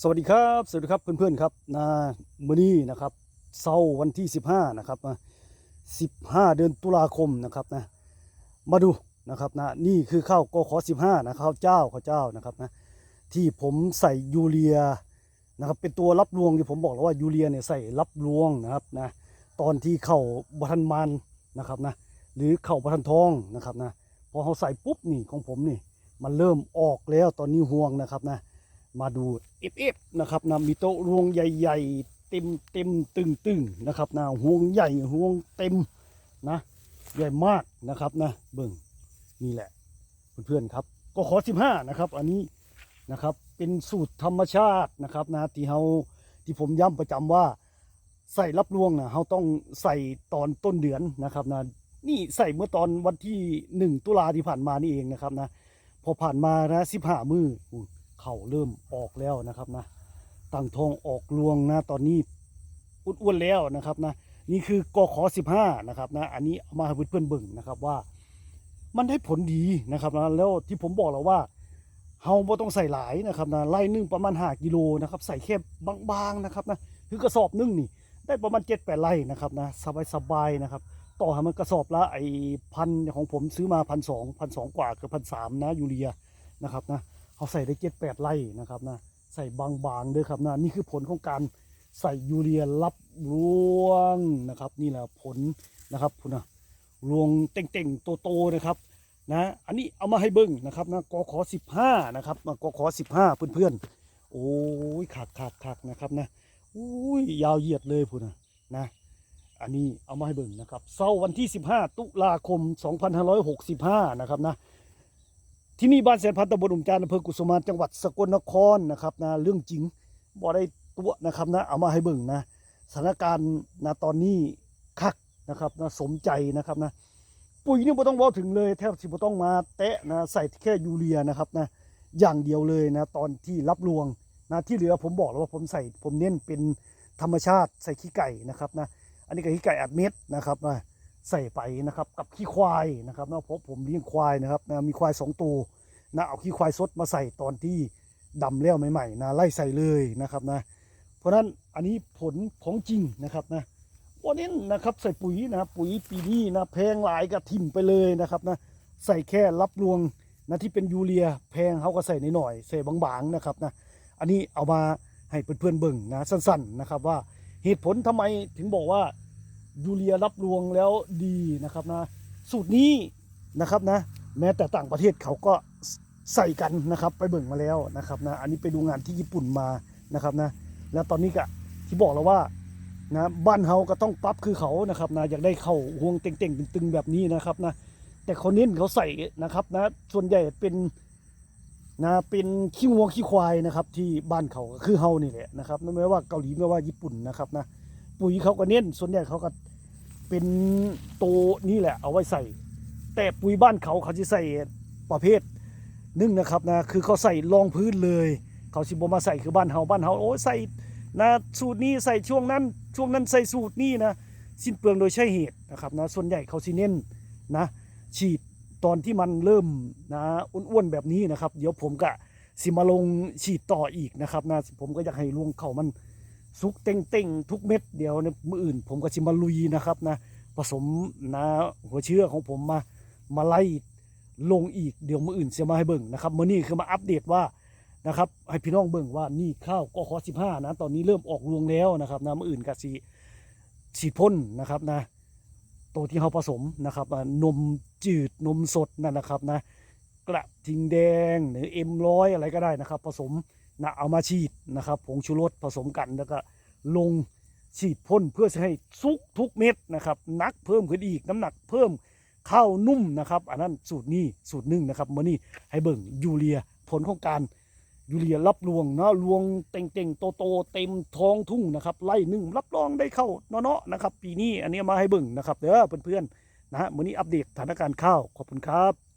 สวัสดีครับ สวัสดีครับเพื่อนๆครับนะมื้อนี้นะครับเสาร์วันที่ 15นะครับนะ15เดือนตุลาคมนะครับนะมาดูนะครับนะนี่คือข้าวกขอ15นะข้าวเจ้าข้าวเจ้านะครับนะที่ผมใส่ยูเรียนะครับเป็นตัวรับรวงที่ผมบอกแล้วว่ายูเรียเนี่ยใส่รับรวงนะครับนะตอนที่เข้าบัทันมันนะครับนะหรือเข้าบัทันทองนะครับนะพอเขาใส่ปุ๊บนี่ของผมนี่มันเริ่มออกแล้วตอนนี้ห่วงนะครับนะ มาดูเอฟเอฟนะครับนะมีโต๊ะรวงใหญ่ ๆ เต็มเต็มตึงตึงๆนะครับนะห่วงใหญ่ห่วงเต็มนะใหญ่มากนะครับนะเบิ่งนี่แหละเพื่อนๆครับ ก็ขอสิบห้านะครับ อันนี้นะครับเป็นสูตรธรรมชาตินะครับนะที่เราที่ผมย้ำประจำว่าใส่รับรวงนะเราต้องใส่ตอนต้นเดือนนะครับนะนี่ใส่เมื่อตอนวันที่หนึ่งตุลาที่ผ่านมานี่เองนะครับนะพอผ่านมานะสิบห้ามือ เข่าเริ่มออกแล้วนะครับนะตั้งทองออกรวงนะตอนนี้อ้วนๆแล้วนะครับนะนี่คือกอขอสิบห้านะครับนะอันนี้ามาให้เพื่อนๆเบิ่งนะครับว่า มันได้ผลดีนะครับนะแล้วที่ผมบอกแล้วว่าเฮาบ่ต้องใส่หลายนะครับนะไล่หนึ่งประมาณห้ากิโลนะครับใส่แค่บางๆนะครับนะคือกระสอบหนึ่งนี่ ได้ประมาณเจ็ดแปดไร่นะครับนะสบายๆนะครับต่อให้มันกระสอบละไอ้พันของผมซื้อมาพันสองพันสองกว่าเกือบพันสามนะยูเรียนะครับนะ เขาใส่ได้เจ็ดแปดไร่นะครับนะใส่บางๆด้อครับนะนี่คือผลของการใส่ยูเรียรับรวงนะครับ นี่แหละผลนะครับคุณนะรวงเต่งๆโตๆนะครับนะอันนี้เอามาให้เบิ้งนะครับนะกขอสิบห้านะครับมากขอสิบห้าเพื่อนๆโอ้ยขักขักขักนะครับนะอุ้ยยาวเหยียดเลยพูดนะนะอันนี้เอามาให้เบิ่งนะครับเสาร์วันที่ 15 ตุลาคม 2565 นะครับนะ ที่นี่บ้านแสนพันตำบลอุ่มจานอำเภอกุสุมานจังหวัดสกลนครนะครับนะเรื่องจริงบ่ได้ตัวนะครับนะเอามาให้เบิ่งนะสถานการณ์นะตอนนี้คักนะครับนะสมใจนะครับนะปุ๋ยนี่บ่ต้องบอกถึงเลยแทบสิบ่ต้องมาแตะนะใส่แค่ยูเรียนะครับนะอย่างเดียวเลยนะตอนที่รับรวงนะที่เหลือผมบอกแล้วว่าผมใส่ผมเน้นเป็นธรรมชาติใส่ขี้ไก่นะครับนะอันนี้ก็ขี้ไก่อัดเม็ดนะครับนะ ใส่ไปนะครับ กับขี้ควายนะครับนะเพราะผมเลี้ยงควายนะครับนะมีควายสองตัวนะเอาขี้ควายสดมาใส่ตอนที่ดำแล้วใหม่ๆนะไล่ใส่เลยนะครับนะเพราะฉะนั้นอันนี้ผลของจริงนะครับนะวันนี้นะครับใส่ปุ๋ยนะปุ๋ยปีนี้นะแพงหลายกระถิ่มไปเลยนะครับนะใส่แค่รับรวงนะที่เป็นยูเรียแพงเขาก็ใส่หน่อยๆใส่บางๆนะครับนะอันนี้เอามาให้เพื่อนๆเบิ่งนะสั้นๆนะครับว่าเหตุผลทำไมถึงบอกว่า ยูเรียรับรวงแล้วดีนะครับนะ สูตรนี้นะครับนะ แม้แต่ต่างประเทศเขาก็ใส่กันนะครับ ไปเบิ่งมาแล้วนะครับนะ อันนี้ไปดูงานที่ญี่ปุ่นมานะครับนะ แล้วตอนนี้ก็ที่บอกแล้วว่านะบ้านเฮาก็ต้องปรับคือเขานะครับนะอยากได้เขาห่วงเต่งๆตึงๆแบบนี้นะครับนะ แต่เขาเน้นเขาใส่นะครับนะ ส่วนใหญ่เป็นนะเป็นขี้วัวขี้ควายนะครับ ที่บ้านเขาก็คือเฮานี่แหละนะครับไม่ว่าเกาหลีไม่ว่าญี่ปุ่นนะครับนะ ปุ๋ยเขาก็เน้นส่วนใหญ่เขาก็เป็นโตนี่แหละ เอาไว้ใส่ แต่ปุ๋ยบ้านเขาเขาจะใส่ประเภทหนึ่งนะครับนะคือเขาใส่รองพื้นเลย เขาสิบมาใส่คือบ้านเฮาบ้านเฮาโอ้ยใส่นะสูตรนี้ใส่ช่วงนั้น ช่วงนั้นใส่สูตรนี้นะสิ้นเปลืองโดยใช่เหตุนะครับนะส่วนใหญ่เขาสิเน้นนะฉีดตอนที่มันเริ่มนะอ้วนๆแบบนี้นะครับ เดี๋ยวผมก็สิมาลงฉีดต่ออีกนะครับนะผมก็อยากให้รวงเขามัน สุกเต่งเต่งทุกเม็ดเดียวในมืออื่น ผมก็จะมาลุยนะครับนะผสมนะหัวเชื้อของผมมามาไล่ลงอีกเดี๋ยวมืออื่นจะมาให้เบิ่งนะครับมื่อนี้คือมาอัปเดตว่านะครับให้พี่น้องเบิ่งว่านี่ข้าวก็ขอสิบห้านะตอนนี้เริ่มออกรวงแล้วนะครับนะมืออื่นก็สีฉีดพ่นนะครับนะตัวที่เขาผสมนะครับนมจืดนมสดนั่นนะครับนะกระทิงแดงหรือเอ็มร้อยอะไรก็ได้นะครับ ผสม นะเอามาฉีดนะครับผงชูรสผสมกันแล้วก็ลงฉีดพ่นเพื่อจะให้สุกทุกเม็ดนะครับนักเพิ่มขึ้นอีกน้ำหนักเพิ่มข้าวนุ่มนะครับ อันนั้นสูตรนี้สูตรหนึ่งนะครับมื่อนี้ให้เบิ่งยูเรียผลของการยูเรียรับรวงเนาะรวงเต่งๆโตๆเต็มท้องทุ่งนะครับไล่หนึ่งรับรองได้เข้าเนาะนะครับปีนี้อันนี้มาให้เบิ่งนะครับเด้อเพื่อนๆนะฮะมื่อนี้อัปเดตสถานการณ์ข้าวขอบคุณครับ